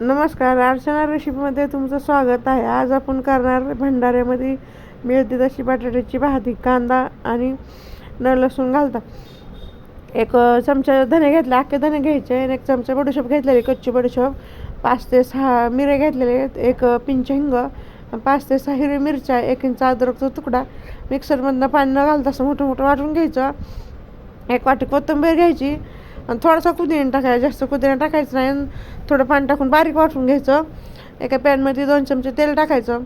नमस्कार अर्चना रेसिपीमध्ये तुमचं स्वागत आहे. आज आपण करणार भंडाऱ्यामध्ये मिळते तशी बटाट्याची भाजी कांदा आणि न लसूण घालता. एक चमचा धने घेतले अख्खे धने घ्यायचे आणि एक चमचा बडीशोप घेतलेली कच्ची बडीशोप पाच ते सहा मिरे घेतलेले एक पिंच हिंग पाच ते सहा हिरवी मिरच्या एक इंच अद्रकचा तुकडा मिक्सरमधनं पाणी न घालता असं मोठं मोठं वाटून घ्यायचं. एक वाटी कोथिंबीर घ्यायची आणि थोडासा पुदिना टाकायचा जास्त पुदिना टाकायचं नाही. आणि थोडं पाणी टाकून बारीक वाटून घ्यायचं. एका पॅनमध्ये दोन चमचे तेल टाकायचं.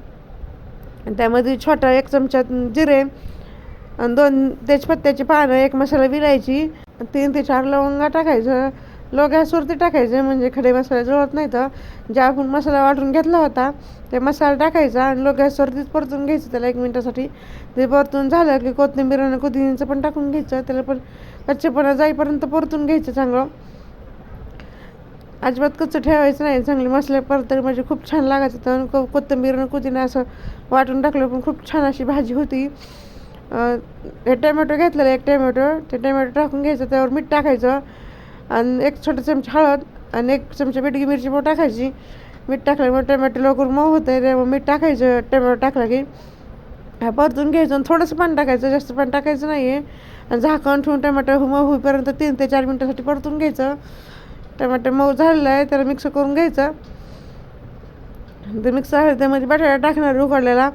आणि त्यामध्ये छोटा एक चमचा जिरे आणि दोन तेजपत्त्याची पानं एक मसाला विलायची तीन ते चार लवंगा टाकायचं. लो गॅसवरती टाकायचं म्हणजे खडे मसाले जळत नाही तर ज्या आपण मसाला वाटून घेतला होता ते मसाला टाकायचा आणि लो गॅसवरतीच परतून घ्यायचं. त्याला एक मिनटासाठी ते परतून झालं की कोथिंबीर आणि पुदिन्याचं पण टाकून घ्यायचं. त्याला पण कच्चेपणा जाईपर्यंत परतून घ्यायचं चांगलं. अजिबात कच्चं ठेवायचं नाही. चांगले मसाले परतले म्हणजे खूप छान लागायचं. तर को कोथिंबीर आणि पुदिना असं वाटून टाकलं पण खूप छान अशी भाजी होती. हे टमॅटो घेतलेलं एक टोमॅटो. ते टोमॅटो टाकून घ्यायचं. त्यावर मीठ टाकायचं. आणि एक छोटा चमचा हळद आणि एक चमचा बेटगी मिरची पण टाकायची. मीठ टाकल्यामुळे टमॅटो लवकर मऊ होतं त्यामुळे मीठ टाकायचं टमॅटो टाकला की हा परतून घ्यायचं आणि थोडंसं पाणी टाकायचं. जास्त पाणी टाकायचं नाही आहे आणि झाकण ठेवून टमॅटो मऊ होईपर्यंत तीन ते चार मिनटासाठी परतून घ्यायचं. टमाटर मऊ झालेलं आहे त्याला मिक्स करून घ्यायचं. ते मिक्स झालं त्यामध्ये बटाटा टाकणार उकडलेला.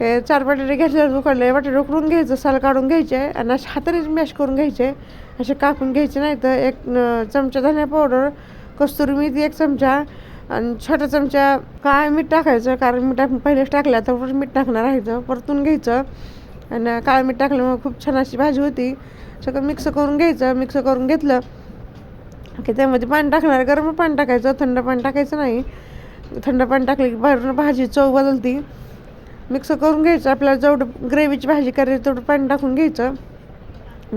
हे चार बटाटे घेतल्यावर उकडले बटाटे उकडून घ्यायचं साल काढून घ्यायचे आणि असे हातानेच मॅश करून घ्यायचे. असे कापून घ्यायचे नाही तर एक चमचा धन्या पावडर कस्तुरी मेथी एक चमचा आणि छोटा चमचा काय मीठ टाकायचं. कारण मीठ आपण पहिलेच टाकलं तर परत मीठ टाकणार आहे परतून घ्यायचं आणि काळं मीठ टाकल्यामुळे खूप छान अशी भाजी होती. सगळं मिक्स करून घ्यायचं. मिक्स करून घेतलं की त्यामध्ये पाणी टाकणार. गरम पाणी टाकायचं. थंड पाणी टाकायचं नाही. थंड पाणी टाकलं की बाहेरून भाजी चव बदलती. मिक्स करून घ्यायचं. आपल्याला जेवढं ग्रेव्हीची भाजी करायची तेवढं पाणी टाकून घ्यायचं.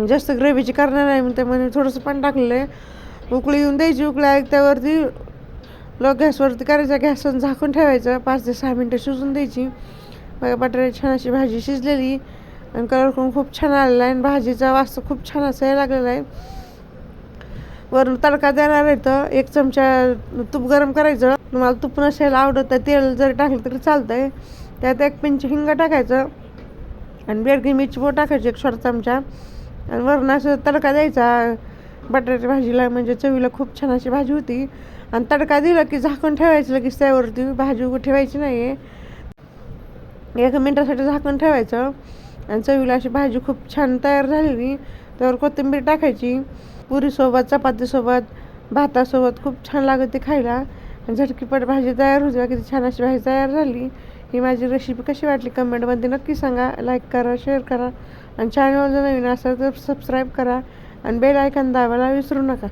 जास्त ग्रेव्हीची करणार नाही मग त्यामध्ये थोडंसं पाणी टाकलेलं आहे. उकळी येऊन द्यायची उकळी आली त्यावरती लो गॅसवरती करायचं गॅसवर झाकून ठेवायचं. पाच ते सहा मिनटं शिजून द्यायची. बघा बटाट्याची छान अशी भाजी शिजलेली आणि कलर करून खूप छान आलेला आहे. आणि भाजीचा वास खूप छान असा यायला लागलेला आहे. वरून तडका देणार आहे तर एक चमचा तूप गरम करायचं. तुम्हाला तूप नसेल आवडत तर तेल जरी टाकलं तरी चालतं आहे त्यात एक पिंच हिंग टाकायचं आणि बेडगी मिरची पोट टाकायची एक छोटा चमचा. आणि वरून असं तडका द्यायचा. बटाट्याच्या भाजीला म्हणजे चवीला खूप छान अशी भाजी होती. आणि तडका दिला की झाकून ठेवायचं लगेच त्यावरती भाजी उघड ठेवायची नाही आहे एका मिनटासाठी झाकून ठेवायचं. आणि चवीला अशी भाजी खूप छान तयार झालेली. त्यावर कोथिंबीर टाकायची. पुरीसोबत चपातीसोबत भातासोबत खूप छान लागत ते खायला. आणि झटकीपट भाजी तयार होते. किती छान अशी भाजी तयार झाली. ही माझी रेसिपी कशी वाटली कमेंटमध्ये नक्की सांगा. लाईक करा शेअर करा. आणि चॅनलवर जर नवीन असेल तर सबस्क्राईब करा. आणि बेल आयकन दाबायला विसरू नका.